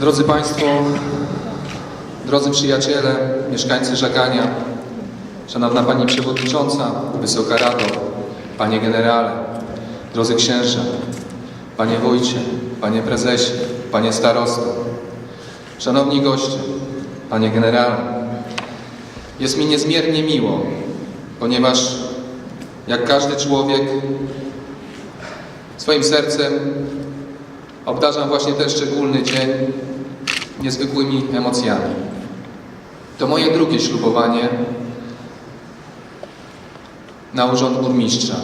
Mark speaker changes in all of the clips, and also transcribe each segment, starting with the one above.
Speaker 1: Drodzy Państwo, drodzy przyjaciele, mieszkańcy Żagania, Szanowna Pani Przewodnicząca, Wysoka Rado, Panie Generale, drodzy księża, Panie Wójcie, Panie Prezesie, Panie Starosto, Szanowni goście, Panie Generale, jest mi niezmiernie miło, ponieważ jak każdy człowiek swoim sercem obdarzam właśnie ten szczególny dzień niezwykłymi emocjami. To moje drugie ślubowanie na urząd burmistrza.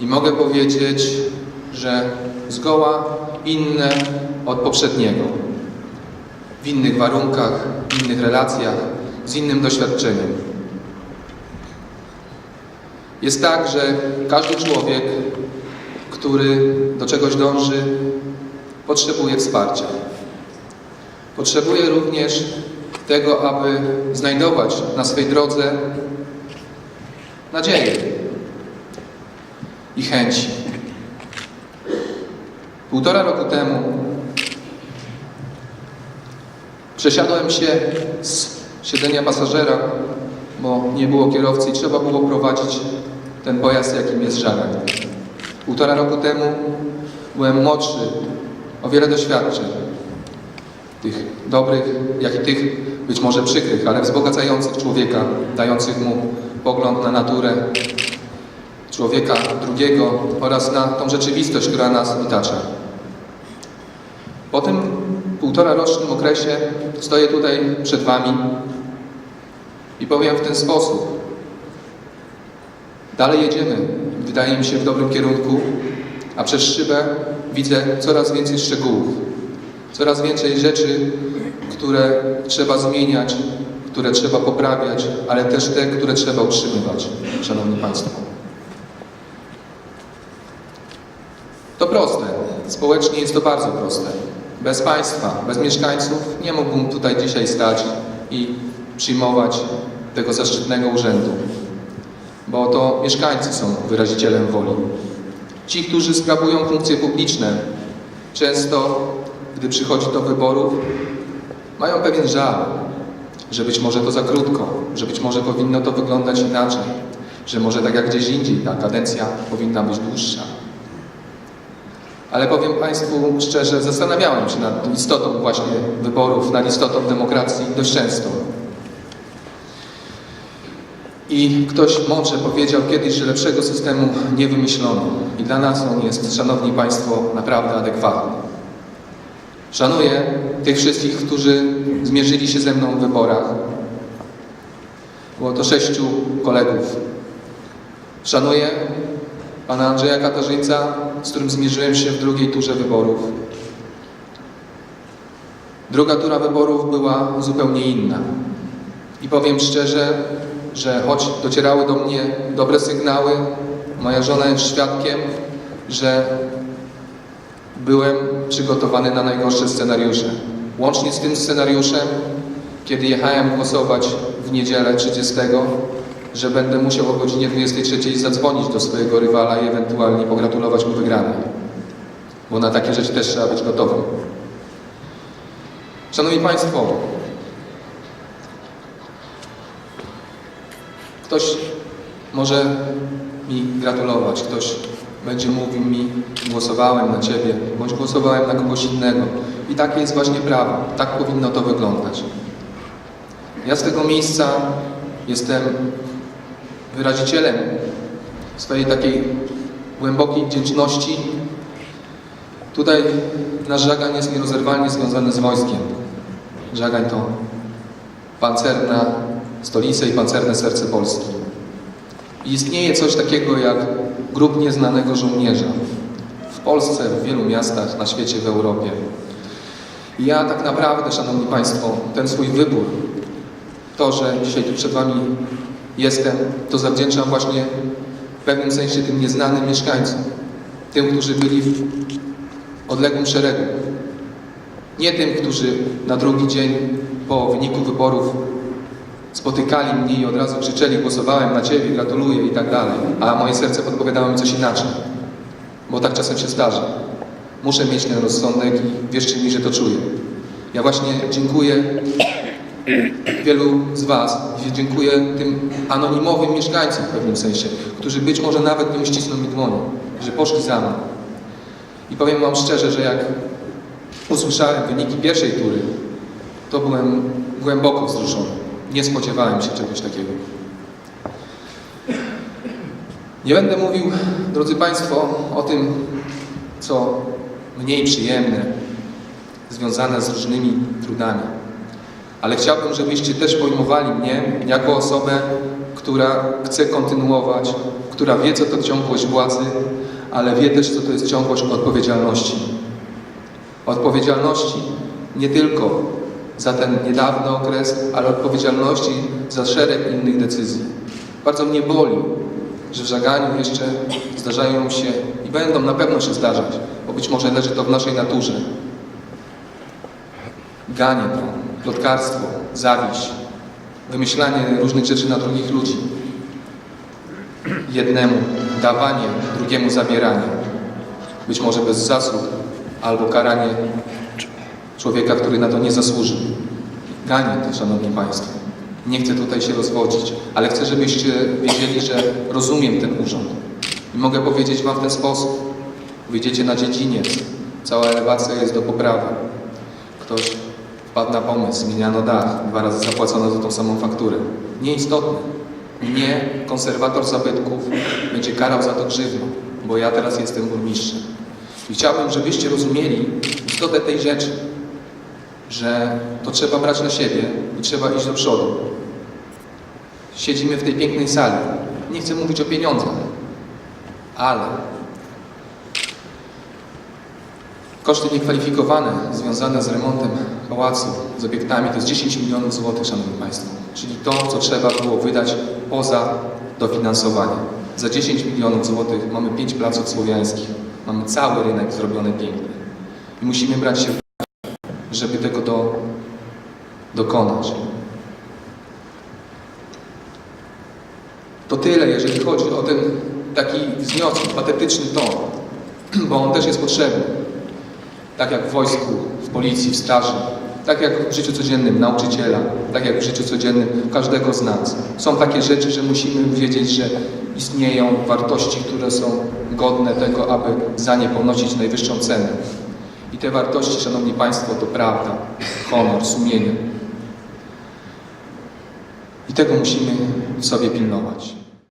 Speaker 1: I mogę powiedzieć, że zgoła inne od poprzedniego. W innych warunkach, w innych relacjach, z innym doświadczeniem. Jest tak, że każdy człowiek, który do czegoś dąży, potrzebuje wsparcia. Potrzebuje również tego, aby znajdować na swej drodze nadzieję i chęci. Półtora roku temu przesiadłem się z siedzenia pasażera, bo nie było kierowcy i trzeba było prowadzić ten pojazd, jakim jest Żagań. Półtora roku temu byłem młodszy, o wiele doświadczeń. Tych dobrych, jak i tych być może przykrych, ale wzbogacających człowieka, dających mu pogląd na naturę człowieka drugiego oraz na tą rzeczywistość, która nas otacza. Po tym półtora rocznym okresie stoję tutaj przed Wami i powiem w ten sposób. Dalej jedziemy, wydaje mi się, w dobrym kierunku, a przez szybę widzę coraz więcej szczegółów, coraz więcej rzeczy, które trzeba zmieniać, które trzeba poprawiać, ale też te, które trzeba utrzymywać, Szanowni Państwo. To proste. Społecznie jest to bardzo proste. Bez Państwa, bez mieszkańców nie mógłbym tutaj dzisiaj stać i przyjmować tego zaszczytnego urzędu, bo to mieszkańcy są wyrazicielem woli. Ci, którzy sprawują funkcje publiczne, często, gdy przychodzi do wyborów, mają pewien żal, że być może to za krótko, że być może powinno to wyglądać inaczej, że może tak jak gdzieś indziej ta kadencja powinna być dłuższa. Ale powiem Państwu szczerze, zastanawiałem się nad istotą właśnie wyborów, nad istotą demokracji dość często. I ktoś mądrze powiedział kiedyś, że lepszego systemu nie wymyślono. I dla nas on jest, Szanowni Państwo, naprawdę adekwatny. Szanuję tych wszystkich, którzy zmierzyli się ze mną w wyborach. Było to sześciu kolegów. Szanuję pana Andrzeja Katarzyńca, z którym zmierzyłem się w drugiej turze wyborów. Druga tura wyborów była zupełnie inna. I powiem szczerze, że choć docierały do mnie dobre sygnały, moja żona jest świadkiem, że byłem przygotowany na najgorsze scenariusze. Łącznie z tym scenariuszem, kiedy jechałem głosować w niedzielę 30, że będę musiał o godzinie 23 zadzwonić do swojego rywala i ewentualnie pogratulować mu wygranej. Bo na takie rzeczy też trzeba być gotowym. Szanowni Państwo, ktoś może mi gratulować, ktoś będzie mówił mi, głosowałem na Ciebie, bądź głosowałem na kogoś innego. I takie jest właśnie prawo, tak powinno to wyglądać. Ja z tego miejsca jestem wyrazicielem swojej takiej głębokiej wdzięczności. Tutaj nasz Żagań jest nierozerwalnie związany z wojskiem. Żagań to pancerna stolica i pancerne serce Polski. I istnieje coś takiego jak grup nieznanego żołnierza. W Polsce, w wielu miastach, na świecie, w Europie. I ja tak naprawdę, Szanowni Państwo, ten swój wybór, to, że dzisiaj tu przed Wami jestem, to zawdzięczam właśnie w pewnym sensie tym nieznanym mieszkańcom. Tym, którzy byli w odległym szeregu. Nie tym, którzy na drugi dzień po wyniku wyborów spotykali mnie i od razu krzyczeli, głosowałem na Ciebie, gratuluję i tak dalej. A moje serce podpowiadało mi coś inaczej. Bo tak czasem się zdarza. Muszę mieć ten rozsądek i wierzcie mi, że to czuję. Ja właśnie dziękuję wielu z Was dziękuję tym anonimowym mieszkańcom w pewnym sensie, którzy być może nawet nie uścisną mi dłoni, że poszli za mną. I powiem Wam szczerze, że jak usłyszałem wyniki pierwszej tury, to byłem głęboko wzruszony. Nie spodziewałem się czegoś takiego. Nie będę mówił, drodzy Państwo, o tym, co mniej przyjemne, związane z różnymi trudami. Ale chciałbym, żebyście też pojmowali mnie jako osobę, która chce kontynuować, która wie, co to ciągłość władzy, ale wie też, co to jest ciągłość odpowiedzialności. Odpowiedzialności nie tylko za ten niedawny okres, ale odpowiedzialności za szereg innych decyzji. Bardzo mnie boli, że w żaganiu jeszcze zdarzają się i będą na pewno się zdarzać, bo być może leży to w naszej naturze. Ganie to, plotkarstwo, zawiść, wymyślanie różnych rzeczy na drugich ludzi. Jednemu dawanie, drugiemu zabieranie. Być może bez zasług, albo karanie człowieka, który na to nie zasłużył. Ganie Szanowni Państwo. Nie chcę tutaj się rozwodzić, ale chcę, żebyście wiedzieli, że rozumiem ten urząd. I mogę powiedzieć Wam w ten sposób. Wyjdziecie na dziedziniec, cała elewacja jest do poprawy. Ktoś wpadł na pomysł, zmieniano dach, dwa razy zapłacono za tą samą fakturę. Nieistotne. Mnie konserwator zabytków będzie karał za to grzywną, bo ja teraz jestem burmistrzem. I chciałbym, żebyście rozumieli istotę tej rzeczy, że to trzeba brać na siebie i trzeba iść do przodu. Siedzimy w tej pięknej sali. Nie chcę mówić o pieniądzach, ale koszty niekwalifikowane związane z remontem pałacu, z obiektami to jest 10 milionów złotych, Szanowni Państwo. Czyli to, co trzeba było wydać poza dofinansowanie. Za 10 milionów złotych mamy 5 placów słowiańskich. Mamy cały rynek zrobiony piękny. I musimy brać się żeby tego do, dokonać. To tyle, jeżeli chodzi o ten taki wzniosły, patetyczny ton, bo on też jest potrzebny. Tak jak w wojsku, w policji, w straży, tak jak w życiu codziennym nauczyciela, tak jak w życiu codziennym każdego z nas. Są takie rzeczy, że musimy wiedzieć, że istnieją wartości, które są godne tego, aby za nie ponosić najwyższą cenę. I te wartości, Szanowni Państwo, to prawda, honor, sumienie. I tego musimy sobie pilnować.